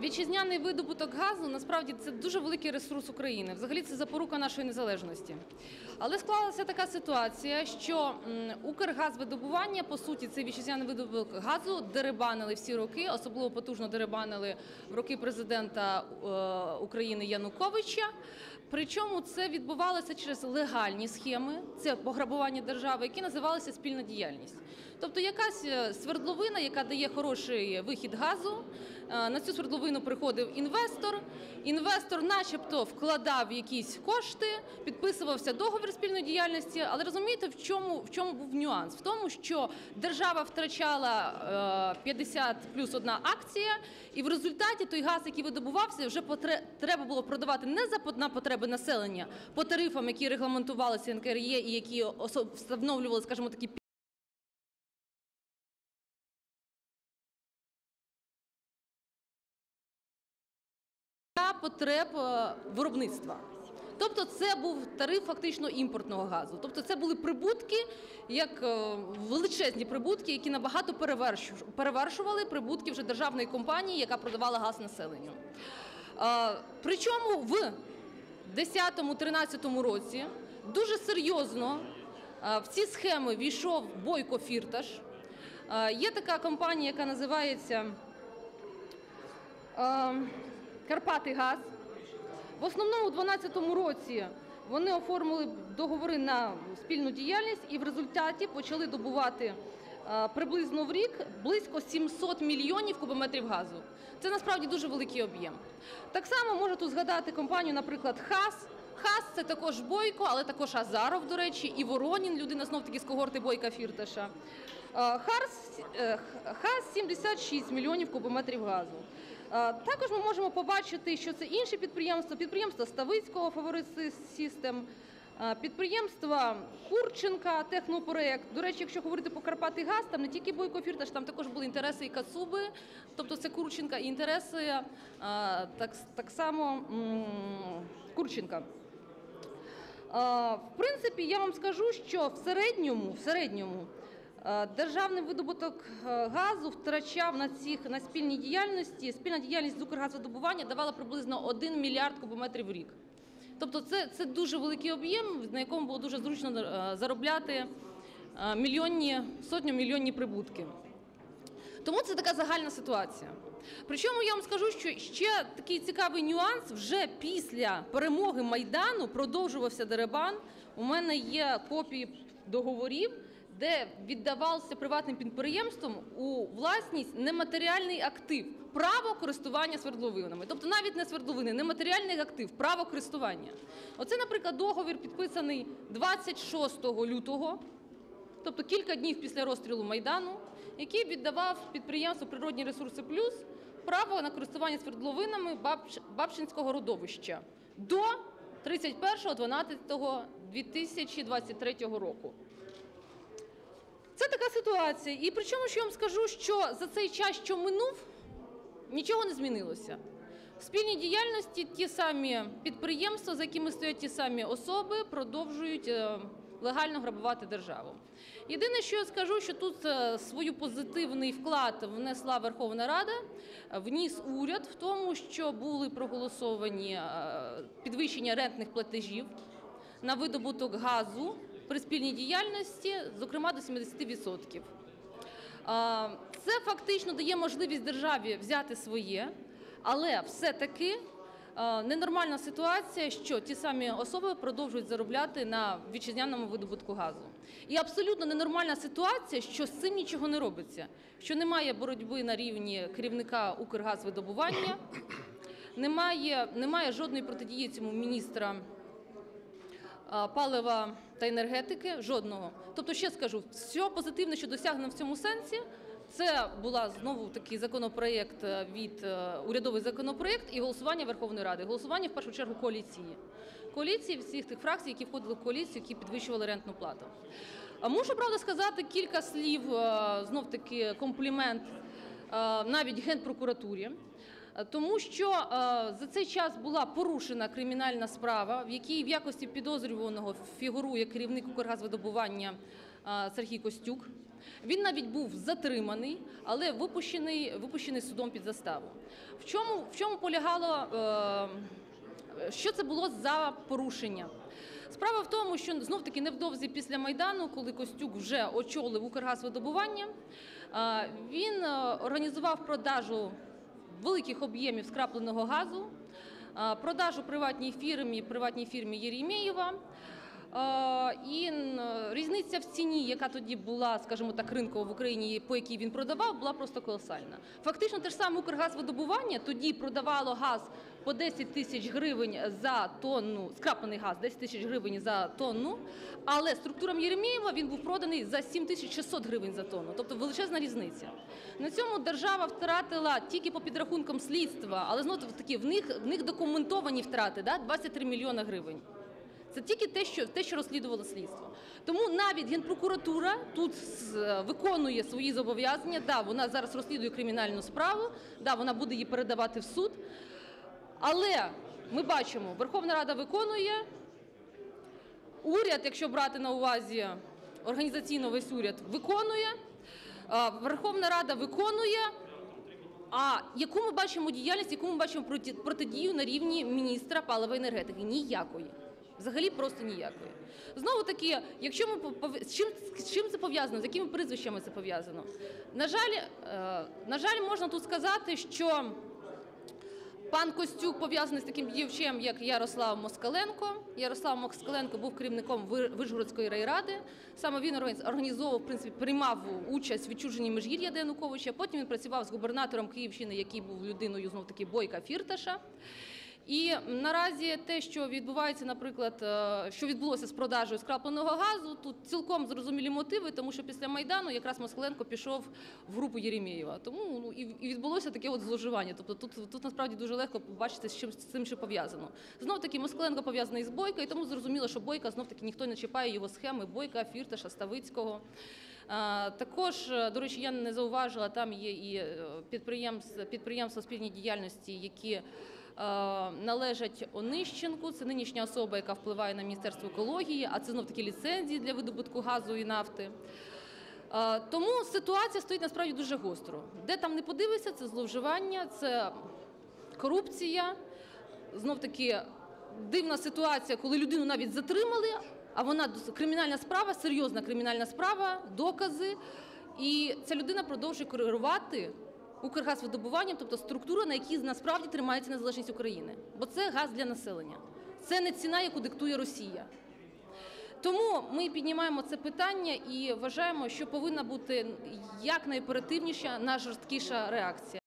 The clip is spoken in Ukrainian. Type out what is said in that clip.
Вітчизняний видобуток газу насправді це дуже великий ресурс України. Взагалі це запорука нашої незалежності. Але склалася така ситуація, що Укргазвидобування, по суті, цей вітчизняний видобуток газу деребанили всі роки, особливо потужно деребанили в роки президента е, України Януковича. Причому це відбувалося через легальні схеми, це пограбування держави, які називалися спільна діяльність. Тобто якась е, свердловина, яка дає хороший вихід газу. е, На цю свердловину приходив інвестор. Інвестор, начебто, вкладав якісь кошти, підписувався договір спільної діяльності. Але розумієте, в чому в чому був нюанс? В тому, що держава втрачала е, 50 плюс одна акція, і в результаті той газ, який видобувався, вже треба було продавати не за потреби населення по тарифам, які регламентувалися НКРЄ і які встановлювали, скажімо, такі для потреб е, виробництва. Тобто це був тариф фактично імпортного газу. Тобто це були прибутки, як е, величезні прибутки, які набагато перевершували прибутки вже державної компанії, яка продавала газ населенню. Е, Причому в 2010-2013 році дуже серйозно в ці схеми війшов Бойко Фірташ. Є така компанія, яка називається Карпати Газ. В основному у 2012 році вони оформили договори на спільну діяльність і в результаті почали добувати е, приблизно в рік близько 700 мільйонів кубометрів газу. Це насправді дуже великий об'єм. Так само можу тут згадати компанію, наприклад, ХАС. ХАС це також Бойко, але також Азаров, до речі, і Воронін, людина знов таки з когорти Бойка Фірташа. Е, е, ХАС 76 мільйонів кубометрів газу. Е, Також ми можемо побачити, що це інші підприємства, підприємства Ставицького Фаворит Систем, підприємства Курченка, Технопроект. До речі, якщо говорити по Карпати Газ, там не тільки Бойко Фірташ, там також були інтереси і Кацуби, тобто це Курченка, і інтереси е, так, так само Курченка. Е, В принципі, я вам скажу, що в середньому, в середньому е, державний видобуток е, газу втрачав на цих на спільній діяльності. Спільна діяльність з Укргазвидобування давала приблизно 1 мільярд кубометрів в рік. Тобто, це, це дуже великий об'єм, на якому було дуже зручно е, заробляти е, мільйонні сотню мільйонні прибутки. Тому це така загальна ситуація. Причому я вам скажу, що ще такий цікавий нюанс вже після перемоги Майдану продовжувався деребан. У мене є копії договорів, де віддавався приватним підприємствам у власність нематеріальний актив право користування свердловинами. Тобто навіть не свердловини, нематеріальний актив, право користування. Оце, наприклад, договір підписаний 26 лютого тобто кілька днів після розстрілу Майдану, який віддавав підприємству Природні ресурси Плюс право на користування свердловинами Бабч- Бабчинського родовища до 31.12.2023 року. Це така ситуація. І причому, що я вам скажу, що за цей час, що минув, нічого не змінилося. В спільній діяльності ті самі підприємства, за якими стоять ті самі особи, продовжують е, легально грабувати державу. Єдине, що я скажу, що тут е, свою позитивний вклад внесла Верховна Рада, е, вніс уряд в тому, що були проголосовані підвищення рентних платежів на видобуток газу при спільній діяльності, зокрема до 70%. Це фактично дає можливість державі взяти своє, але все-таки ненормальна ситуація, що ті самі особи продовжують заробляти на вітчизняному видобутку газу. І абсолютно ненормальна ситуація, що з цим нічого не робиться, що немає боротьби на рівні керівника Укргазвидобування, немає, немає жодної протидії цьому міністра палива та енергетики жодного. Тобто, ще скажу, все позитивне, що досягнено в цьому сенсі. Це була знову такий законопроєкт е, від е, урядовий законопроєкт і голосування Верховної Ради. Голосування в першу чергу коаліції. Коаліції всіх тих фракцій, які входили в коаліцію, які підвищували рентну плату. А Мушу правда сказати кілька слів, знов таки комплімент е, навіть генпрокуратурі. Е, Тому що е, за цей час була порушена кримінальна справа, в якій в якості підозрюваного фігурує керівник Укргазвидобування е, Сергій Костюк. Він навіть був затриманий, але випущений, випущений судом під заставу. В чому, в чому полягало, що це було за порушення? Справа в тому, що знов таки невдовзі після майдану, коли Костюк вже очолив Укргазвидобування, він організував продажу великих об'ємів скрапленого газу, продажу приватній фірмі, приватній фірмі Єрімєєва. І різниця в ціні, яка тоді була, скажімо так, ринкова в Україні, по якій він продавав, була просто колосальна. Фактично, те ж саме Укргазвидобування тоді продавало газ по 10 тисяч гривень за тонну, скраплений газ 10 тисяч гривень за тонну, але структурам Єремєєва він був проданий за 7 тисяч 600 гривень за тонну, тобто величезна різниця. На цьому держава втратила тільки по підрахункам слідства, але знову таки в них, в них документовані втрати, да, 23 мільйони гривень. Це тільки те, що те, що розслідувало слідство. Тому навіть генпрокуратура тут виконує свої зобов'язання. Да, вона зараз розслідує кримінальну справу, да, вона буде її передавати в суд. Але ми бачимо, Верховна Рада виконує. Уряд, якщо брати на увазі організаційно весь уряд, виконує. Верховна Рада виконує. А яку ми бачимо діяльність, яку ми бачимо проти- протидію на рівні міністра палива енергетики? Ніякої. Взагалі просто ніякої. Знову таки, якщо ми з чим, з чим це пов'язано, з якими прізвищами це пов'язано? На жаль, е, на жаль, можна тут сказати, що Пан Костюк пов'язаний з таким діячем, як Ярослав Москаленко. Ярослав Москаленко був керівником Ви- Вишгородської райради. Саме він організ- організовував, в принципі, приймав участь в відчуженні Межгір'я Януковича. Потім він працював з губернатором Київщини, який був людиною знов таки Бойка Фірташа. І наразі те, що відбувається, наприклад, е, що відбулося з продажею скрапленого газу, тут цілком зрозумілі мотиви, тому що після майдану якраз Москаленко пішов в групу Єремєєва. Тому ну і відбулося таке от зловживання. Тобто тут тут насправді дуже легко побачити, з чим з цим що пов'язано. Знов таки Москаленко пов'язаний з Бойка, і тому зрозуміло, що Бойка знов таки ніхто не чіпає його схеми Бойка, Фірташа, Ставицького. Також, е, до речі, я не зауважила, там є і е, підприємства, підприємства спільній діяльності, які е, належать Онищенку. Це нинішня особа, яка впливає на Міністерство екології, а це знов таки ліцензії для видобутку газу і нафти. Е, Тому ситуація стоїть насправді дуже гостро. Де там не подивишся, це зловживання, це корупція. Знов таки дивна ситуація, коли людину навіть затримали, а вона кримінальна справа, серйозна кримінальна справа, докази. І ця людина продовжує керувати Укргазвидобуванням, тобто структура, на якій насправді тримається незалежність України. Бо це газ для населення. Це не ціна, яку диктує Росія. Тому ми піднімаємо це питання і вважаємо, що повинна бути якнайоперативніша, найжорсткіша реакція.